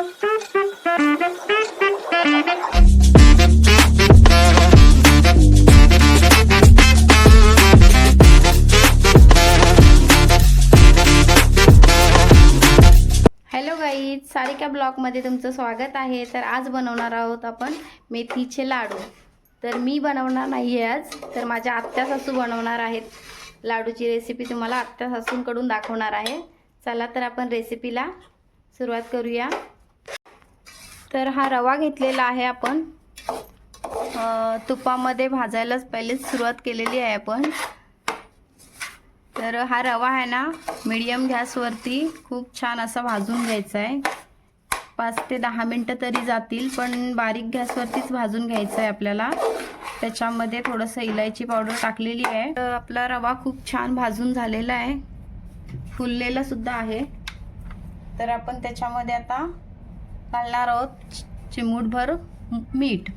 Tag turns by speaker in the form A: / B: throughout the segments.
A: Hello guys Sarika ब्लॉगमध्ये तुमचं स्वागत आहे. तर आज बनवणार आहोत आपण मेथीचे लाडू. तर मी बनवणार नाही आहे आज तर माझ्या आत्या सासू बनवणार आहेत. लाडूची रेसिपी तुम्हाला आत्या सासूंकडून दाखवणार आहे. चला तर आपण रेसिपीला सुरुवात करूया. तर हा रवा घेतलेला आहे आपण. तुपामध्ये भाजायलाच पहिलेच सुरुवात केलेली आहे आपण. तर हा रवा आहे ना मीडियम गॅसवरती खूप छान असा भाजून घ्यायचा आहे. पाच ते दहा मिनटं तरी जातील पण बारीक गॅसवरतीच भाजून घ्यायचं आहे आपल्याला. त्याच्यामध्ये थोडंसं इलायची पावडर टाकलेली आहे. तर आपला रवा खूप छान भाजून झालेला आहे. फुललेला सुद्धा आहे. तर आपण त्याच्यामध्ये आता घालणार आहोत. चि- चिमूटभर मीठ.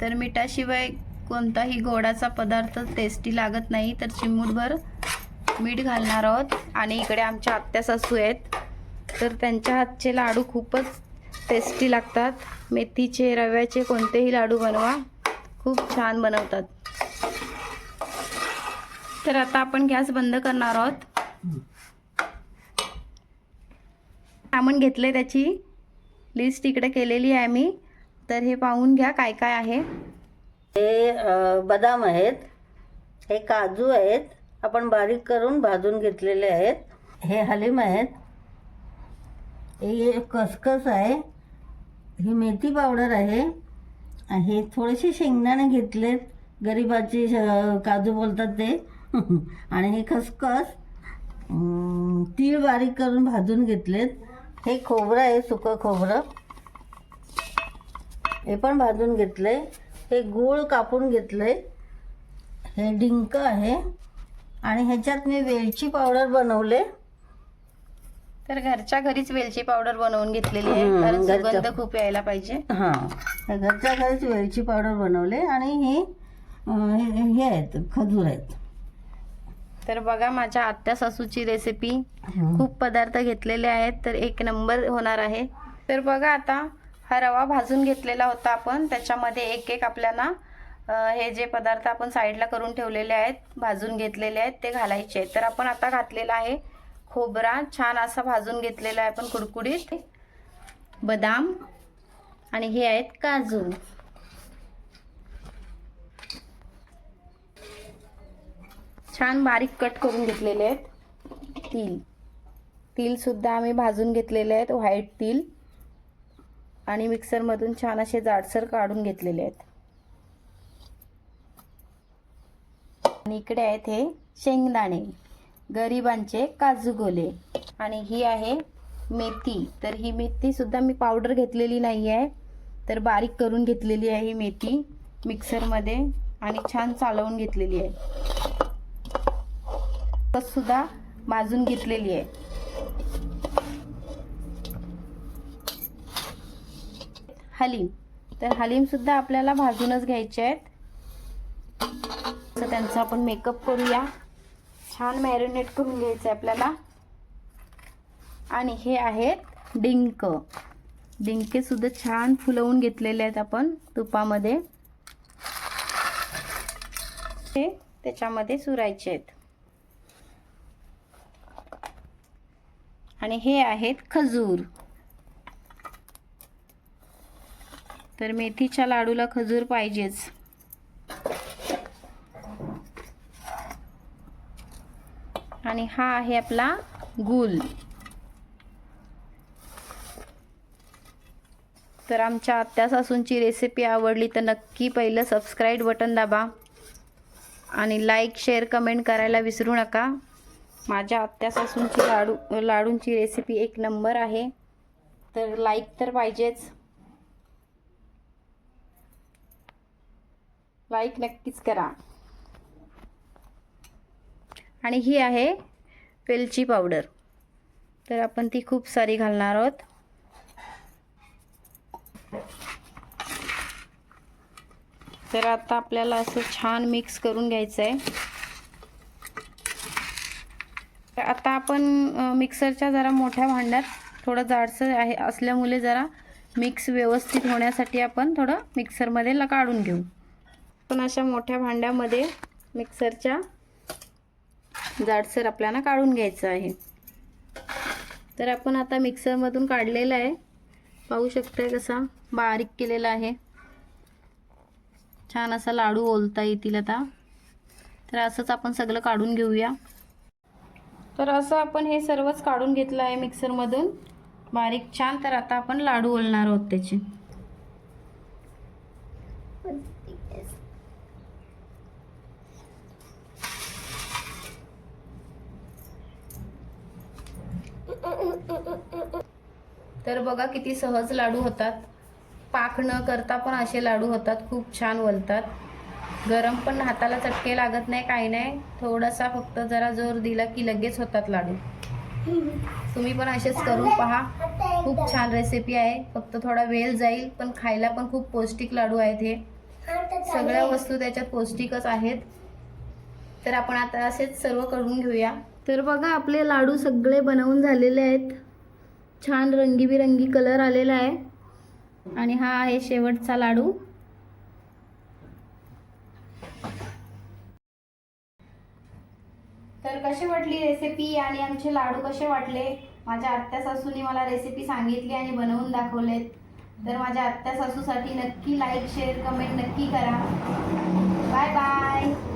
A: तर मिठाशिवाय कोणताही गोडाचा पदार्थ टेस्टी लागत नाही. तर चिमूटभर मीठ घालणार आहोत. आणि इकडे आमच्या आत्या सासू आहेत. तर त्यांच्या हातचे लाडू खूपच टेस्टी लागतात. मेथीचे रव्याचे कोणतेही लाडू बनवा. खूप छान बनवतात. तर आता आपण गॅस बंद करणार आहोत. सामान घेतले त्याची. लिस्ट इकडे केलेली आहे मी. तर हे पाहून घ्या काय काय आहे.
B: हे बदाम आहेत. हे काजू आहेत. आपण बारीक करून भाजून घेतलेले आहेत. हे हलीम आहेत. हे खसखस आहे. ही मेथी पावडर आहे. हे थोडेसे शेंगदाणे घेतलेत. गरिबाची श- काजू बोलतात ते. आणि हे खसखस तीळ बारीक करून भाजून घेतलेत. हे खोबरं आहे सुकं खोबरं. हे पण भाजून घेतलंय. हे गूळ कापून घेतलंय. हे डिंक आहे. आणि ह्याच्यात मी वेलची पावडर बनवले.
A: तर घरच्या घरीच वेलची पावडर बनवून घेतलेली आहे कारण सुगंध खूप यायला पाहिजे.
B: हां घरच्या घरीच वेलची पावडर बनवले. आणि हे हे हे आहेत खजूर आहेत.
A: तर बघा माझ्या आत्या सासूची रेसिपी. खूप पदार्थ घेतलेले आहेत तर एक नंबर होणार आहे. तर बघा आता हा रवा भाजून घेतलेला होता आपण. त्याच्यामध्ये एक एक आपल्याला हे जे पदार्थ आपण साईडला करून ठेवलेले आहेत भाजून घेतलेले आहेत ते घालायचे आहेत. तर आपण आता घातलेला आहे खोबरा. छान असा भाजून घेतलेला आहे आपण कुडकुडीत बदाम. आणि हे आहेत काजू. छान बारीक कट करून घेतलेले आहेत. तिल. तिलसुद्धा आम्ही भाजून घेतलेले आहेत व्हाईट तिल. आणि मिक्सरमधून छान असे जाडसर काढून घेतलेले आहेत. आणि इकडे आहेत हे शेंगदाणे गरिबांचे काजू गोले. आणि ही आहे मेथी. तर ही मेथीसुद्धा मी पावडर घेतलेली नाही आहे तर बारीक करून घेतलेली आहे ही मेथी मिक्सरमध्ये आणि छान चालवून घेतलेली आहे. सुद्धा भाजून घेतलेली आहे. हलीम. तर हलीम सुद्धा आपल्याला भाजूनच घ्यायचे आहेत. तर त्यांचा आपण मेकअप करूया. छान मॅरिनेट करून घ्यायचं आहे आपल्याला. आणि हे आहेत डिंक. डिंके सुद्धा छान फुलवून घेतलेले आहेत आपण तुपामध्ये. ते त्याच्यामध्ये सुरायचे आहेत. आणि हे आहेत खजूर. तर मेथीच्या लाडूला खजूर पाहिजेच. आणि हा आहे आपला गुल. तर आमच्या आत्या सासूंची रेसिपी आवडली तर नक्की पहिलं सबस्क्राईब बटन दाबा. आणि लाईक शेअर कमेंट करायला विसरू नका. माझ्या आत्या सासूंची लाडू लाडूंची रेसिपी एक नंबर आहे. तर लाईक तर पाहिजेच. लाईक नक्कीच करा. आणि ही आहे वेलची पावडर तर आपण ती खूप सारी घालणार आहोत. तर आता आपल्याला असं छान मिक्स करून घ्यायचं आहे तर आता आपण मिक्सरच्या जरा मोठ्या भांड्यात थोडं जाडसर आहे असल्यामुळे जरा मिक्स व्यवस्थित होण्यासाठी आपण थोडं मिक्सरमध्ये ला काढून घेऊ. पण अशा मोठ्या भांड्यामध्ये मिक्सरच्या जाडसर आपल्याला काढून घ्यायचं आहे. तर आपण आता मिक्सरमधून काढलेलं आहे. पाहू शकताय कसा बारीक केलेला आहे. छान असा लाडू ओलता येतील आता. तर असंच आपण सगळं काढून घेऊया. तर असं आपण हे सर्वच काढून घेतलं आहे मिक्सरमधून. बारीक छान तर आता आपण लाडू ओलणार आहोत त्याचे. तर बघा किती सहज लाडू होतात. पाक न करता पण असे लाडू होतात खूप छान वलतात. गरम पण हाताला चटके लागत नाही काही नाही. थोडासा फक्त जरा जोर दिला की लगेच होतात लाडू. तुम्ही पण असेच करून पहा. खूप छान रेसिपी आहे. फक्त थोडा वेळ जाईल पण खायला पण खूप पौष्टिक लाडू आहेत हे. सगळ्या वस्तू त्याच्यात पौष्टिकच आहेत. तर आपण आता असेच सर्व करून घेऊया. तर बघा आपले लाडू सगळे बनवून झालेले आहेत. छान रंगीबिरंगी कलर आलेला आहे. आणि हा आहे शेवटचा लाडू. तर कशी वाटली रेसिपी आणि आमचे लाडू कसे वाटले? माझ्या आत्या सासूने मला रेसिपी सांगितली आणि बनवून दाखवलेत. तर माझ्या आत्या सासूसाठी नक्की लाईक शेअर कमेंट नक्की करा. Bye bye